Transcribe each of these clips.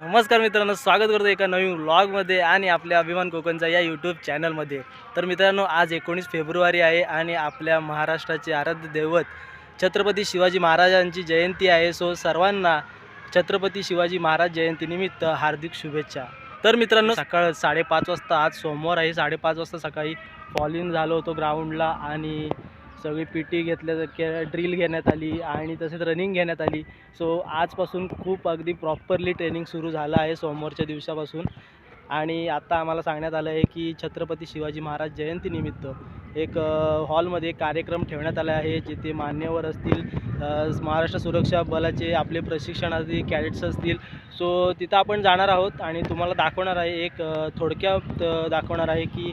नमस्कार मित्रांनो स्वागत करतो एका नवीन व्लॉगमध्ये आणि आपल्या अभिमान कोकणचा या यूट्यूब चॅनलमध्ये तर मित्रांनो आज एकोणीस फेब्रुवारी आहे आणि आपल्या महाराष्ट्राचे आराध्य दैवत छत्रपती शिवाजी महाराजांची जयंती आहे. सो सर्वांना छत्रपती शिवाजी महाराज जयंतीनिमित्त हार्दिक शुभेच्छा. तर मित्रांनो सकाळ साडेपाच वाजता आज सोमवार आहे. साडेपाच वाजता सकाळी फॉलिंग झालो होतो ग्राउंडला आणि सगळी पी टी घेतल्या के ड्रिल घेण्यात आली आणि तसेच रनिंग घेण्यात आली. सो आजपासून खूप अगदी प्रॉपरली ट्रेनिंग सुरू झालं आहे सोमवारच्या दिवसापासून. आणि आता आम्हाला सांगण्यात आलं आहे की छत्रपती शिवाजी महाराज जयंतीनिमित्त एक हॉलमध्ये कार्यक्रम ठेवण्यात आला आहे जिथे मान्यवर असतील महाराष्ट्र सुरक्षा बलाचे आपले प्रशिक्षणार्थी कॅडेट्स असतील. सो तिथं आपण जाणार आहोत आणि तुम्हाला दाखवणार आहे एक थोडक्यात दाखवणार आहे की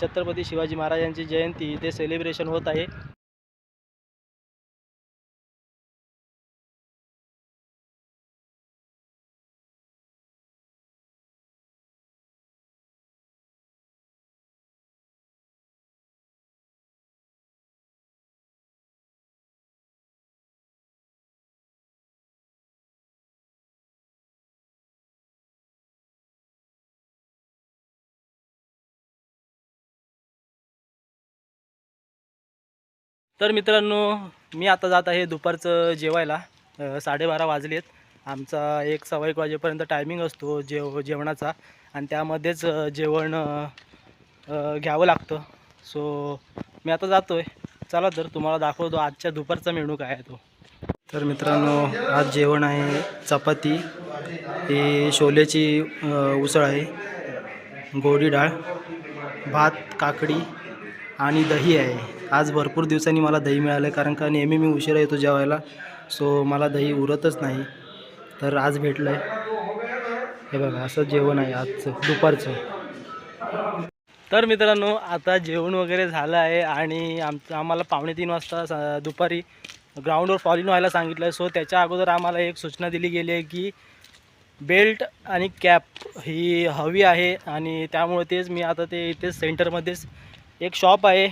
छत्रपती शिवाजी महाराजांची जयंती इथे सेलिब्रेशन होत आहे. तर मित्रांनो मी आता जात आहे दुपारचं जेवायला. साडेबारा साडेबारा वाजलेत. आमचा एक सव्वा एक वाजेपर्यंत टायमिंग असतो जेव जेवणाचा. आणि त्यामध्येच जेवण घ्यावं लागतं. सो मी आता जातो आहे चला तर तुम्हाला दाखवतो आजच्या दुपारचा मेनू काय आहे तो. तर मित्रांनो आज जेवण आहे चपाती. ही शोलेची उसळ आहे. गोडी डाळ भात काकडी आणि दही आहे. आज भरपूर दिवसांनी मला दही मिळालं आहे कारण का नेहमी मी उशिरा येतो जेवायला. सो मला दही उरतच नाही. तर आज भेटलं आहे हे बघा असं जेवण आहे आजचं दुपारचं. तर मित्रांनो आता जेवण वगैरे झालं आहे आणि आमचं आम्हाला पावणे तीन वाजता दुपारी ग्राउंडवर फॉलिन व्हायला सांगितलं आहे सो त्याच्या अगोदर आम्हाला एक सूचना दिली गेली आहे की बेल्ट आणि कॅप ही हवी आहे आणि त्यामुळे तेच मी आता ते इथेच सेंटरमध्येच एक शॉप आहे.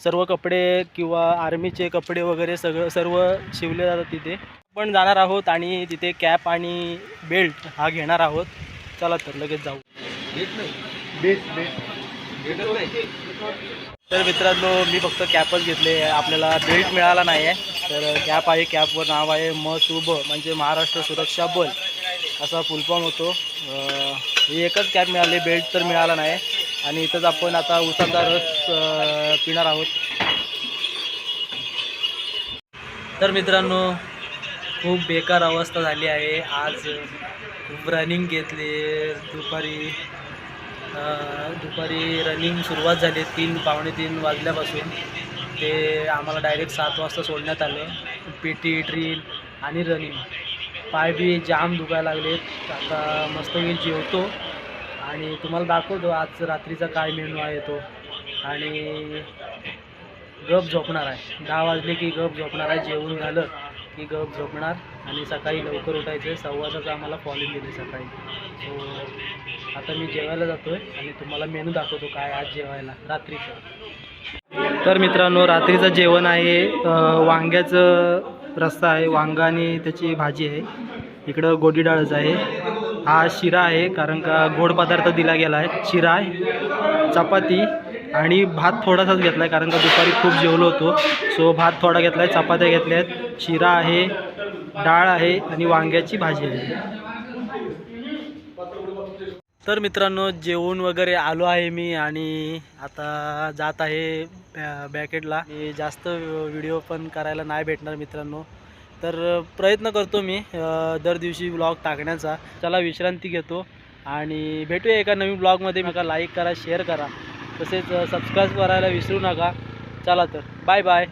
सर्व कपडे किंवा आर्मीचे कपडे वगैरे सगळं सर्व शिवले जातात तिथे. पण जाणार आहोत आणि तिथे कॅप आणि बेल्ट हा घेणार आहोत. चला तर लगेच जाऊ. तर मित्रांनो मी फक्त कॅपच घेतले आपल्याला बेल्ट मिळाला नाही आहे. तर कॅप आहे कॅपवर नाव आहे म शुभ म्हणजे महाराष्ट्र सुरक्षा बल. असा फुलफॉर्म होतो. ही एकच कॅप मिळाली बेल्ट तर मिळाला नाही. आणि इथंच आपण आता उसाचा रस पिणार आहोत. तर मित्रांनो खूप बेकार अवस्था झाली आहे. आज खूप रनिंग घेतली दुपारी दुपारी रनिंग सुरुवात झाली तीन पावणे तीन वाजल्यापासून. ते आम्हाला डायरेक्ट सात वाजता सोडण्यात आलं. पी टी ड्रिल आणि रनिंग पाय बी जाम दुखायला लागलेत. आता मस्त मस्तपैकी जेवतो. आणि तुम्हाला दाखवतो आज रात्रीचा काय मेनू आहे तो. आणि गप झोपणार आहे. दहा वाजले की गप झोपणार आहे. जेवण झालं की गप झोपणार. आणि सकाळी लवकर उठायचं आहे सव्वासाचं आम्हाला फॉलिंग दिले सकाळी. सो आता मी जेवायला जातोय आणि तुम्हाला मेनू दाखवतो काय आज जेवायला. रात्रीचं. तर मित्रांनो रात्रीचं जेवण आहे. वांग्याचं रस्सा आहे. वांगा आणि त्याची भाजी आहे. इकडं गोडी डाळच आहे. हा शिरा आहे कारण का गोड पदार्थ दिला गेला आहे शिरा आहे चपाती आणि भात थोडासाच घेतला आहे कारण का दुपारी खूप जेवलो होतो. सो भात थोडा घेतला आहे चपात्या घेतल्या आहेत शिरा आहे डाळ आहे आणि वांग्याची भाजी आहे. तर मित्रांनो जेवण वगैरे आलो आहे मी आणि आता जात आहे बॅ बॅकेटला. जास्त व्हिडिओ पण करायला नाही भेटणार मित्रांनो. तर प्रयत्न करतो मी दर दिवशी ब्लॉग टाकण्याचा. चला विश्रांती घेतो आणि भेटूया एका नवीन ब्लॉगमध्ये नका लाईक करा शेअर करा. तसेच सबस्क्राईब करायला विसरू नका. चला तर बाय बाय